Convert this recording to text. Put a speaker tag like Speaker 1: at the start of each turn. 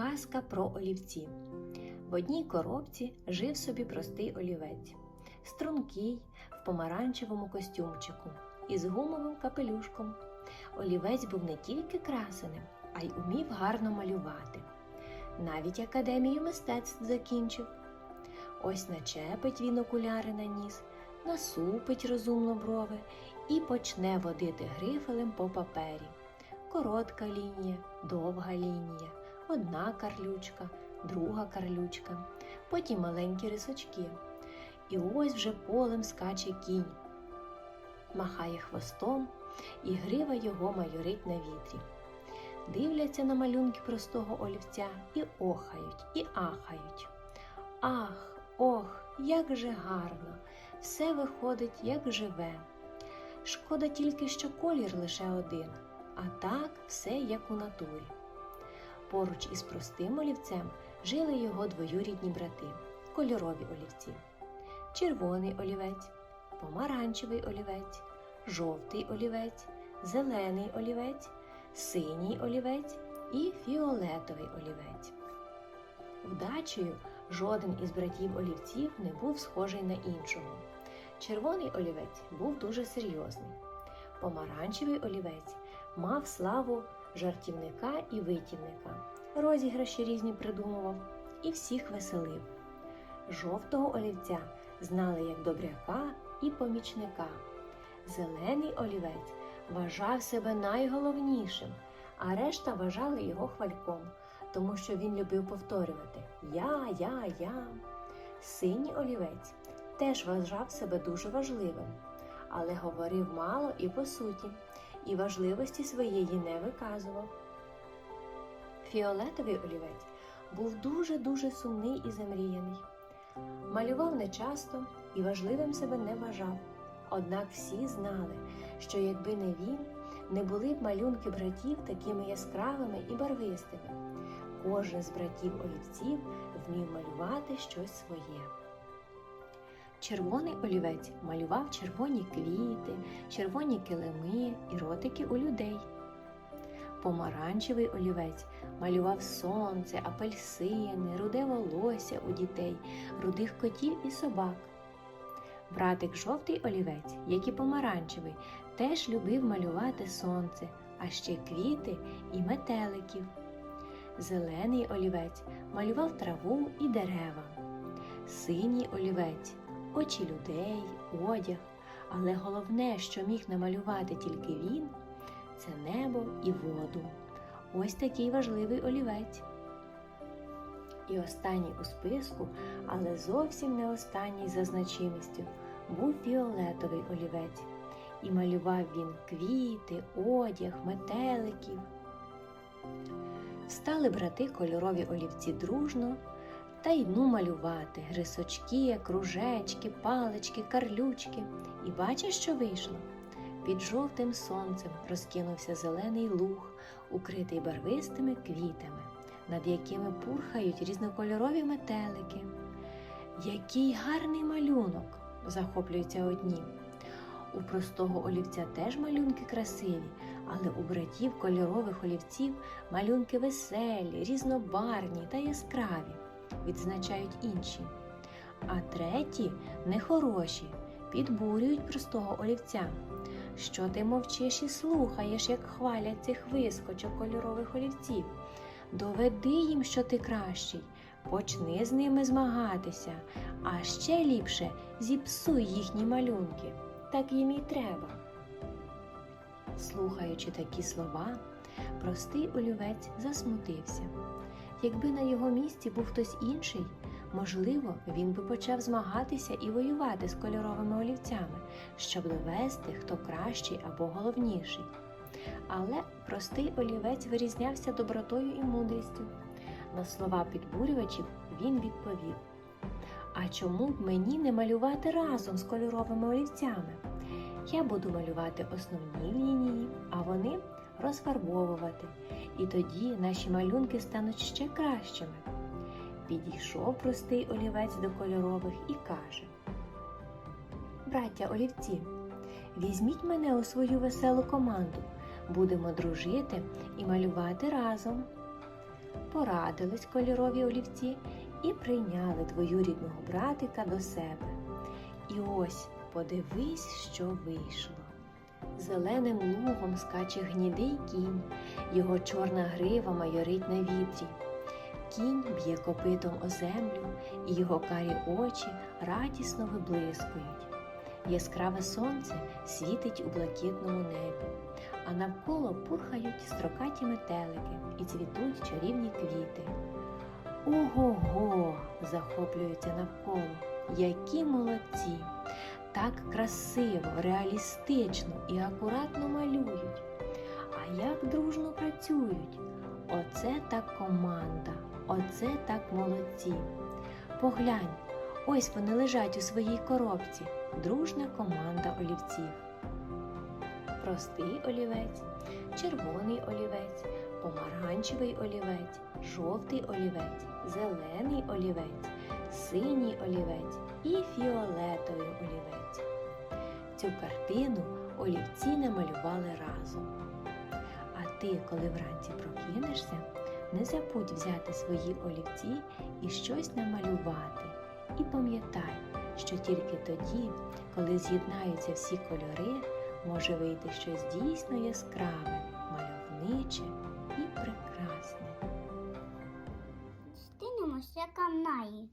Speaker 1: Казка про олівці. В одній коробці жив собі простий олівець, стрункий в помаранчевому костюмчику із гумовим капелюшком. Олівець був не тільки красеним, а й умів гарно малювати. Навіть академію мистецтв закінчив. Ось начепить він окуляри на ніс, насупить розумно брови і почне водити грифелем по папері. Коротка лінія, довга лінія, одна карлючка, друга карлючка, потім маленькі рисочки. І ось вже полем скаче кінь, махає хвостом, і грива його майорить на вітрі. Дивляться на малюнки простого олівця і охають, і ахають. Ах, ох, як же гарно! Все виходить, як живе. Шкода тільки, що колір лише один, а так все як у натурі. Поруч із простим олівцем жили його двоюрідні брати, кольорові олівці, червоний олівець, помаранчевий олівець, жовтий олівець, зелений олівець, синій олівець і фіолетовий олівець. Вдачею жоден із братів олівців не був схожий на іншого. Червоний олівець був дуже серйозний. Помаранчевий олівець мав славу жартівника і витівника, розіграші різні придумував і всіх веселив. Жовтого олівця знали як добряка і помічника. Зелений олівець вважав себе найголовнішим, а решта вважали його хвальком, тому що він любив повторювати Я, я, я. Синій олівець теж вважав себе дуже важливим, але говорив мало і по суті, і важливості своєї не виказував. Фіолетовий олівець був дуже-дуже сумний і замріяний. Малював нечасто і важливим себе не вважав. Однак всі знали, що якби не він, не були б малюнки братів такими яскравими і барвистими. Кожен з братів олівців вмів малювати щось своє. Червоний олівець малював червоні квіти, червоні килими і ротики у людей. Помаранчевий олівець малював сонце, апельсини, руде волосся у дітей, рудих котів і собак. Братик жовтий олівець, як і помаранчевий, теж любив малювати сонце, а ще квіти і метеликів. Зелений олівець малював траву і дерева. Синій олівець очі людей, одяг, але головне, що міг намалювати тільки він, це небо і воду. Ось такий важливий олівець. І останній у списку, але зовсім не останній за значимістю, був фіолетовий олівець. І малював він квіти, одяг, метеликів. Встали брати кольорові олівці дружно та й ну малювати грисочки, кружечки, палички, карлючки. І бачиш, що вийшло? Під жовтим сонцем розкинувся зелений луг, укритий барвистими квітами, над якими пурхають різнокольорові метелики. Який гарний малюнок! захоплюються одні. У простого олівця теж малюнки красиві, але у братів кольорових олівців малюнки веселі, різнобарні та яскраві, відзначають інші. А треті нехороші, підбурюють простого олівця. Що ти мовчиш і слухаєш, як хвалять цих вискочок кольорових олівців? Доведи їм, що ти кращий, почни з ними змагатися, а ще ліпше зіпсуй їхні малюнки. Так їм і треба. Слухаючи такі слова, простий олівець засмутився. Якби на його місці був хтось інший, можливо, він би почав змагатися і воювати з кольоровими олівцями, щоб довести, хто кращий або головніший. Але простий олівець вирізнявся добротою і мудрістю. На слова підбурювачів він відповів: А чому б мені не малювати разом з кольоровими олівцями? Я буду малювати основні лінії, а вони розфарбовувати. І тоді наші малюнки стануть ще кращими. Підійшов простий олівець до кольорових і каже: Браття олівці, візьміть мене у свою веселу команду. Будемо дружити і малювати разом. порадились кольорові олівці і прийняли двоюрідного братика до себе. І ось подивись, що вийшло. Зеленим лугом скаче гнідий кінь, його чорна грива майорить на вітрі. Кінь б'є копитом о землю, і його карі очі радісно виблискують. Яскраве сонце світить у блакитному небі, а навколо пурхають строкаті метелики і цвітуть чарівні квіти. Ого-го! захоплюються навколо. Які молодці! Так красиво, реалістично і акуратно малюють. А як дружно працюють? Оце так команда, оце так молодці. Поглянь, ось вони лежать у своїй коробці. Дружна команда олівців. Простий олівець, червоний олівець, помаранчевий олівець, жовтий олівець, зелений олівець, синій олівець і фіолетовий олівець. Цю картину олівці намалювали разом. А ти, коли вранці прокинешся, не забудь взяти свої олівці і щось намалювати. І пам'ятай, що тільки тоді, коли з'єднаються всі кольори, може вийти щось дійсно яскраве, мальовниче і прекрасне.
Speaker 2: Зустрінемося каналі.